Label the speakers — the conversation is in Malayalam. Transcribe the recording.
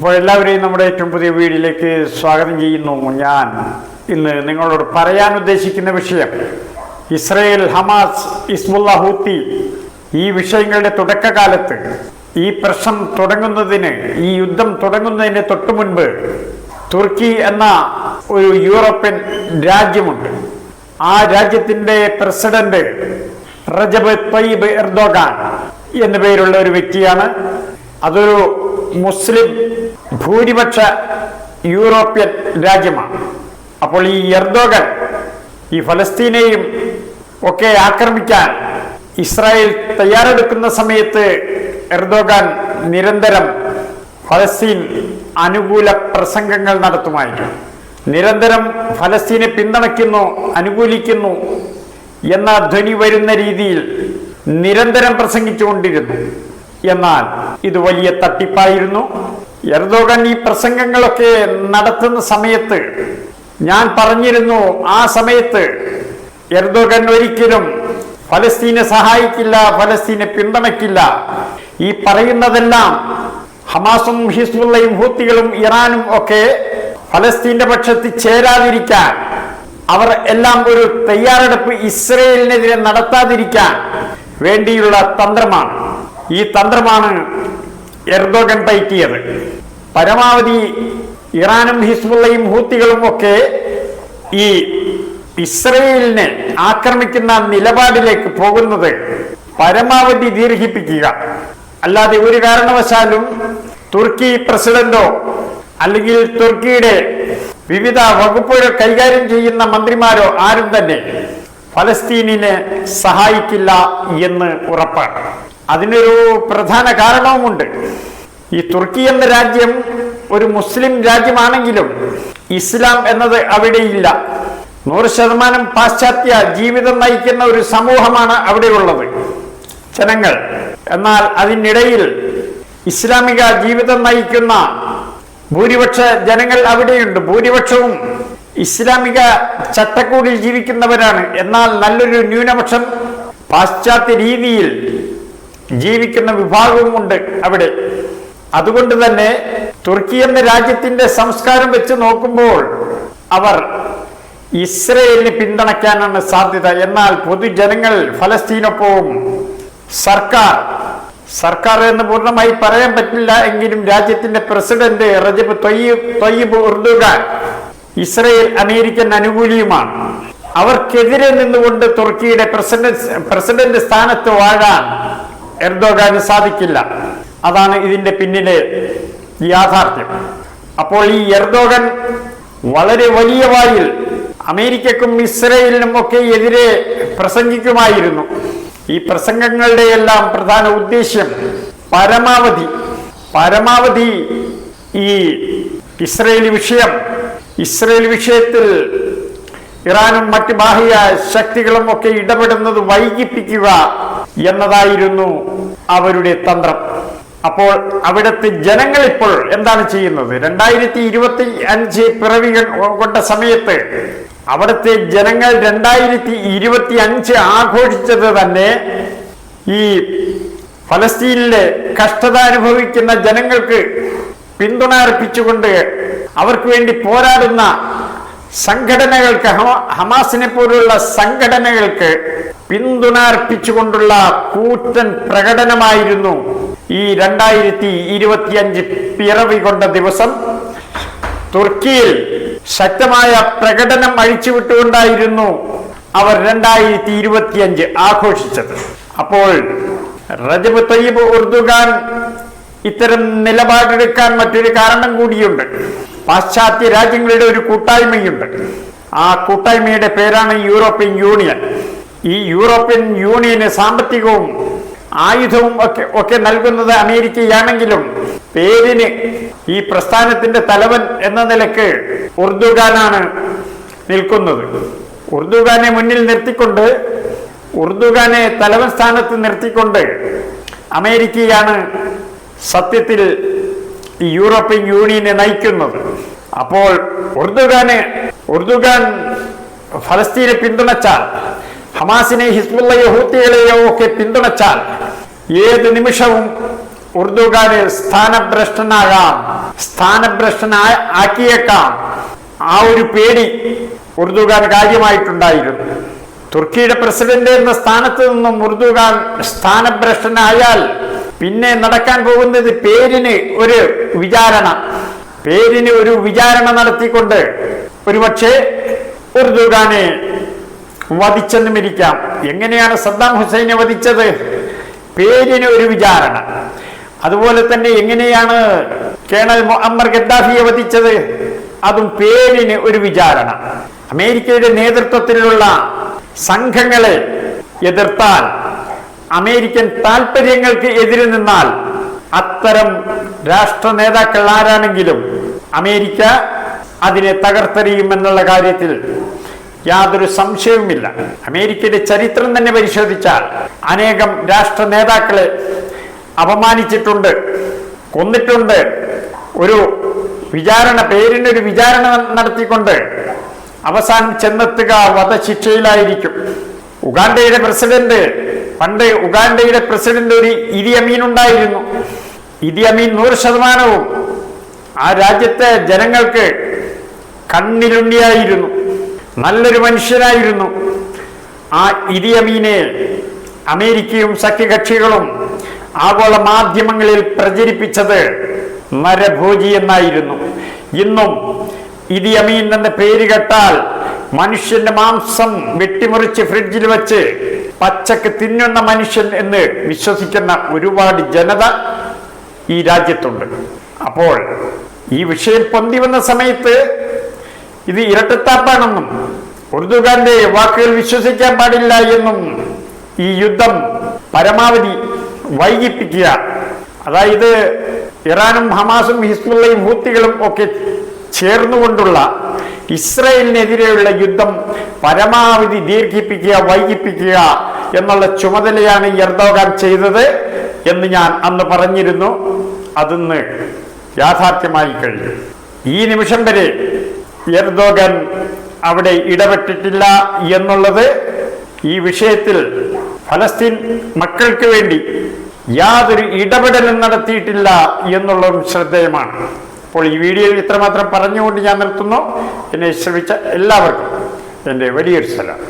Speaker 1: അപ്പോൾ എല്ലാവരെയും നമ്മുടെ ഏറ്റവും പുതിയ വീഡിയോയിലേക്ക് സ്വാഗതം ചെയ്യുന്നു ഞാൻ. ഇന്ന് നിങ്ങളോട് പറയാൻ ഉദ്ദേശിക്കുന്ന വിഷയം ഇസ്രയേൽ ഹമാസ് ഇസ്മുല്ല ഹൂത്തി ഈ വിഷയങ്ങളുടെ തുടക്കകാലത്ത് ഈ പ്രശ്നം തുടങ്ങുന്നതിന് ഈ യുദ്ധം തുടങ്ങുന്നതിന് തൊട്ടു മുൻപ് തുർക്കി എന്ന ഒരു യൂറോപ്യൻ രാജ്യമുണ്ട്. ആ രാജ്യത്തിന്റെ പ്രസിഡന്റ് റജബ് തയ്യബ് എർദോഗാൻ എന്നു പേരുള്ള ഒരു വ്യക്തിയാണ്. അതൊരു മുസ്ലിം ഭൂരിപക്ഷ യൂറോപ്യൻ രാജ്യമാണ്. അപ്പോൾ ഈ എർദോഗൻ ഈ ഫലസ്തീനെയും ഒക്കെ ആക്രമിക്കാൻ ഇസ്രായേൽ തയ്യാറെടുക്കുന്ന സമയത്ത് എർദോഗാൻ നിരന്തരം ഫലസ്തീൻ അനുകൂല പ്രസംഗങ്ങൾ നടത്തുമായിരുന്നു. നിരന്തരം ഫലസ്തീനെ പിന്തുണയ്ക്കുന്നു അനുകൂലിക്കുന്നു എന്ന ധ്വനി വരുന്ന രീതിയിൽ നിരന്തരം പ്രസംഗിച്ചുകൊണ്ടിരുന്നു. എന്നാൽ ഇത് വലിയ തട്ടിപ്പായിരുന്നു. എർദോഗൻ ഈ പ്രസംഗങ്ങളൊക്കെ നടത്തുന്ന സമയത്ത് ഞാൻ പറഞ്ഞിരുന്നു ആ സമയത്ത് എർദോഗൻ ഒരിക്കലും ഫലസ്തീനെ സഹായിക്കില്ല ഫലസ്തീനെ പിന്തുണയ്ക്കില്ല. ഈ പറയുന്നതെല്ലാം ഹമാസും ഹിസ്ബുള്ളയും ഹൂത്തികളും ഇറാനും ഒക്കെ ഫലസ്തീന്റെ പക്ഷത്ത് ചേരാതിരിക്കാൻ അവർ എല്ലാം ഒരു തയ്യാറെടുപ്പ് ഇസ്രയേലിനെതിരെ നടത്താതിരിക്കാൻ വേണ്ടിയുള്ള തന്ത്രമാണ്. ഈ തന്ത്രമാണ് എർദോഗൻ പയറ്റിയത് പരമാവധി ഇറാനും ഹിസ്ബുള്ളയും ഹൂത്തികളും ഒക്കെ ഈ ഇസ്രയേലിനെ ആക്രമിക്കുന്ന നിലപാടിലേക്ക് പോകുന്നത് പരമാവധി ദീർഘിപ്പിക്കുക. അല്ലാതെ ഒരു കാരണവശാലും തുർക്കി പ്രസിഡന്റോ അല്ലെങ്കിൽ തുർക്കിയുടെ വിവിധ വകുപ്പുകൾ കൈകാര്യം ചെയ്യുന്ന മന്ത്രിമാരോ ആരും തന്നെ ഫലസ്തീനിനെ സഹായിക്കില്ല എന്ന് ഉറപ്പാണ്. അതിനൊരു പ്രധാന കാരണവുമുണ്ട്. ഈ തുർക്കി എന്ന രാജ്യം ഒരു മുസ്ലിം രാജ്യമാണെങ്കിലും ഇസ്ലാം എന്നത് അവിടെയില്ല. നൂറ് ശതമാനം പാശ്ചാത്യ ജീവിതം നയിക്കുന്ന ഒരു സമൂഹമാണ് അവിടെയുള്ളത്. ജനങ്ങൾ എന്നാൽ അതിനിടയിൽ ഇസ്ലാമിക ജീവിതം നയിക്കുന്ന ഭൂരിപക്ഷ ജനങ്ങൾ അവിടെയുണ്ട്. ഭൂരിപക്ഷവും ഇസ്ലാമിക ചട്ടക്കൂടിൽ ജീവിക്കുന്നവരാണ്. എന്നാൽ നല്ലൊരു ന്യൂനപക്ഷം പാശ്ചാത്യ രീതിയിൽ ജീവിക്കുന്ന വിഭാഗവുമുണ്ട് അവിടെ. അതുകൊണ്ട് തന്നെ തുർക്കി എന്ന രാജ്യത്തിന്റെ സംസ്കാരം വെച്ച് നോക്കുമ്പോൾ അവർ ഇസ്രയേലിനെ പിന്തുണയ്ക്കാനാണ് സാധ്യത. എന്നാൽ പൊതുജനങ്ങൾ ഫലസ്തീനൊപ്പവും സർക്കാർ സർക്കാർ എന്ന് പൂർണമായി പറയാൻ പറ്റില്ല എങ്കിലും രാജ്യത്തിന്റെ president Recep Tayyip Tayyip Erdogan Israel American അനുകൂലിയുമാണ്. അവർക്കെതിരെ നിന്നുകൊണ്ട് തുർക്കിയുടെ പ്രസിഡന്റ് പ്രസിഡന്റ് സ്ഥാനത്ത് വാഴാൻ എർദോഗാന് സാധിക്കില്ല. അതാണ് ഇതിന്റെ പിന്നിലെ യാഥാർത്ഥ്യം. അപ്പോൾ ഈ എർദോഗൻ വളരെ വലിയ വായിൽ അമേരിക്കക്കും ഇസ്രയേലിനും ഒക്കെ എതിരെ പ്രസംഗിക്കുമായിരുന്നു. ഈ പ്രസംഗങ്ങളുടെ എല്ലാം പ്രധാന ഉദ്ദേശ്യം പരമാവധി പരമാവധി ഈ ഇസ്രയേൽ വിഷയം ഇസ്രയേൽ വിഷയത്തിൽ ഇറാനും മറ്റ് ബാഹ്യ ശക്തികളും ഒക്കെ ഇടപെടുന്നത് വൈകിപ്പിക്കുക എന്നതായിരുന്നു അവരുടെ തന്ത്രം. അപ്പോൾ അവിടുത്തെ ജനങ്ങൾ ഇപ്പോൾ എന്താണ് ചെയ്യുന്നത്? രണ്ടായിരത്തി ഇരുപത്തി അഞ്ച് പിറവികൾ കൊണ്ട സമയത്ത് അവിടുത്തെ ജനങ്ങൾ രണ്ടായിരത്തി ഇരുപത്തി അഞ്ച് ആഘോഷിച്ചത് തന്നെ ഈ ഫലസ്തീനിലെ കഷ്ടത അനുഭവിക്കുന്ന ജനങ്ങൾക്ക് പിന്തുണ അർപ്പിച്ചുകൊണ്ട് അവർക്ക് വേണ്ടി പോരാടുന്ന സംഘടനകൾക്ക് ഹമാസിനെ പോലുള്ള സംഘടനകൾക്ക് പിന്തുണ അർപ്പിച്ചുകൊണ്ടുള്ള കൂറ്റൻ പ്രകടനമായിരുന്നു ഈ രണ്ടായിരത്തി ഇരുപത്തിയഞ്ച് പിറവി കൊണ്ട ദിവസം. തുർക്കിയിൽ ശക്തമായ പ്രകടനം അഴിച്ചുവിട്ടുകൊണ്ടായിരുന്നു അവർ രണ്ടായിരത്തി ഇരുപത്തിയഞ്ച് ആഘോഷിച്ചത്. അപ്പോൾ റജബ് തയ്യബ് ഉർദുഖാൻ ഇത്തരം നിലപാടെടുക്കാൻ മറ്റൊരു കാരണം കൂടിയുണ്ട്. പാശ്ചാത്യ രാജ്യങ്ങളുടെ ഒരു കൂട്ടായ്മയുണ്ട്. ആ കൂട്ടായ്മയുടെ പേരാണ് യൂറോപ്യൻ യൂണിയൻ. ഈ യൂറോപ്യൻ യൂണിയന് സാമ്പത്തികവും ആയുധവും ഒക്കെ ഒക്കെ നൽകുന്നത് അമേരിക്കയാണെങ്കിലും പേരിന് ഈ പ്രസ്ഥാനത്തിന്റെ തലവൻ എന്ന നിലയ്ക്ക് ഉർദുഖാനാണ് നിൽക്കുന്നത്. ഉർദുഖാനെ മുന്നിൽ നിർത്തിക്കൊണ്ട് ഉർദുഖാനെ തലവൻ സ്ഥാനത്ത് നിർത്തിക്കൊണ്ട് അമേരിക്കയാണ് സത്യത്തിൽ ഈ യൂറോപ്യൻ യൂണിയനെ നയിക്കുന്നത്. അപ്പോൾ ഉർദുഖാന് ഉർദുഖാൻ ഫലസ്തീനെ പിന്തുണച്ചാൽ ഹമാസിനെ ഹിസ്ബുള്ള യഹൂത്തികളെയോ ഒക്കെ പിന്തുണച്ചാൽ ഏത് നിമിഷവും ഉറുദുകാര് സ്ഥാനഭ്രഷ്ടനാകാം. സ്ഥാനഭ്രഷ്ടനായ ആക്കിയേക്കാം. ആ ഒരു പേടി ഉറുദുകാർ കാര്യമായിട്ടുണ്ടായിരുന്നു. തുർക്കിയുടെ പ്രസിഡന്റ് എന്ന സ്ഥാനത്ത് നിന്നും ഉറുദുകാർ സ്ഥാനഭ്രഷ്ടനായാൽ പിന്നെ നടക്കാൻ പോകുന്നത് പേരിന് ഒരു വിചാരണ. പേരിന് ഒരു വിചാരണ നടത്തിക്കൊണ്ട് ഒരുപക്ഷെ ഉറുദുഖാനെ വധിച്ചെന്നും ഇരിക്കാം എങ്ങനെയാണ് സദ്ദാം ഹുസൈനെ വധിച്ചത്? പേരിന് ഒരു വിചാരണ. അതുപോലെ തന്നെ എങ്ങനെയാണ് കേണൽ മുഅമ്മർ ഗദ്ദാഫിയെ വധിച്ചത്? അതും പേരിന് ഒരു വിചാരണ. അമേരിക്കയുടെ നേതൃത്വത്തിലുള്ള സംഘങ്ങളെ എതിർത്താൽ അമേരിക്കൻ താല്പര്യങ്ങൾക്ക് എതിര് നിന്നാൽ അത്തരം രാഷ്ട്ര നേതാക്കൾ ആരാണെങ്കിലും അമേരിക്ക അതിനെ തകർത്തെറിയുമെന്നുള്ള കാര്യത്തിൽ യാതൊരു സംശയവുമില്ല. അമേരിക്കയുടെ ചരിത്രം തന്നെ പരിശോധിച്ചാൽ അനേകം രാഷ്ട്ര നേതാക്കളെ അപമാനിച്ചിട്ടുണ്ട് കൊന്നിട്ടുണ്ട്. ഒരു വിചാരണ പേരിനൊരു വിചാരണ നടത്തിക്കൊണ്ട് അവസാനം ചെന്നെത്തുക വധശിക്ഷയിലായിരിക്കും. ഉഗാണ്ടയുടെ പ്രസിഡന്റ് പണ്ട് ഉഗാണ്ടയുടെ പ്രസിഡന്റ് ഒരു ഇരി അമീൻ ഉണ്ടായിരുന്നു. ഇരി അമീൻ നൂറ് ശതമാനവും ആ രാജ്യത്തെ ജനങ്ങൾക്ക് കണ്ണിലുണ്ണിയായിരുന്നു. നല്ലൊരു മനുഷ്യനായിരുന്നു. ആ ഇരിയമീനെ അമേരിക്കയും സഖ്യകക്ഷികളും ആഗോള മാധ്യമങ്ങളിൽ പ്രചരിപ്പിച്ചത് നരഭോജി എന്നായിരുന്നു. ഇന്നും ഇതി അമീൻ എന്ന പേര് കേട്ടാൽ മനുഷ്യന്റെ മാംസം വെട്ടിമുറിച്ച് ഫ്രിഡ്ജിൽ വെച്ച് പച്ചക്ക് തിന്നുന്ന മനുഷ്യൻ എന്ന് വിശ്വസിക്കുന്ന ഒരുപാട് ജനത ഈ രാജ്യത്തുണ്ട്. അപ്പോൾ ഈ വിഷയം പൊന്തി വന്ന സമയത്ത് ഇത് ഇരട്ടത്താപ്പാണെന്നും ഉറുദുഖാന്റെ വാക്കുകൾ വിശ്വസിക്കാൻ പാടില്ല എന്നും ഈ യുദ്ധം പരമാവധി വൈകിപ്പിക്കുക. അതായത് ഇറാനും ഹമാസും ഹിസ്ബുള്ളയും ഹൂത്തികളും ഒക്കെ ചേർന്നുകൊണ്ടുള്ള ഇസ്രയേലിനെതിരെയുള്ള യുദ്ധം പരമാവധി ദീർഘിപ്പിക്കുക വൈകിപ്പിക്കുക എന്നുള്ള ചുമതലയാണ് എർദോഗാൻ ചെയ്തത് എന്ന് ഞാൻ അന്ന് പറഞ്ഞിരുന്നു. അതിന്ന് യാഥാർത്ഥ്യമായി കഴിഞ്ഞു. ഈ നിമിഷം വരെ എർദോഗൻ അവിടെ ഇടപെട്ടിട്ടില്ല എന്നുള്ളത് ഈ വിഷയത്തിൽ ഫലസ്തീൻ മക്കൾക്ക് വേണ്ടി യാതൊരു ഇടപെടലും നടത്തിയിട്ടില്ല എന്നുള്ളതും ശ്രദ്ധേയമാണ്. അപ്പോൾ ഈ വീഡിയോയിൽ ഇത്രമാത്രം പറഞ്ഞുകൊണ്ട് ഞാൻ നിർത്തുന്നു. എന്നെ ശ്രമിച്ച എല്ലാവർക്കും എന്റെ വലിയൊരു സ്ഥലം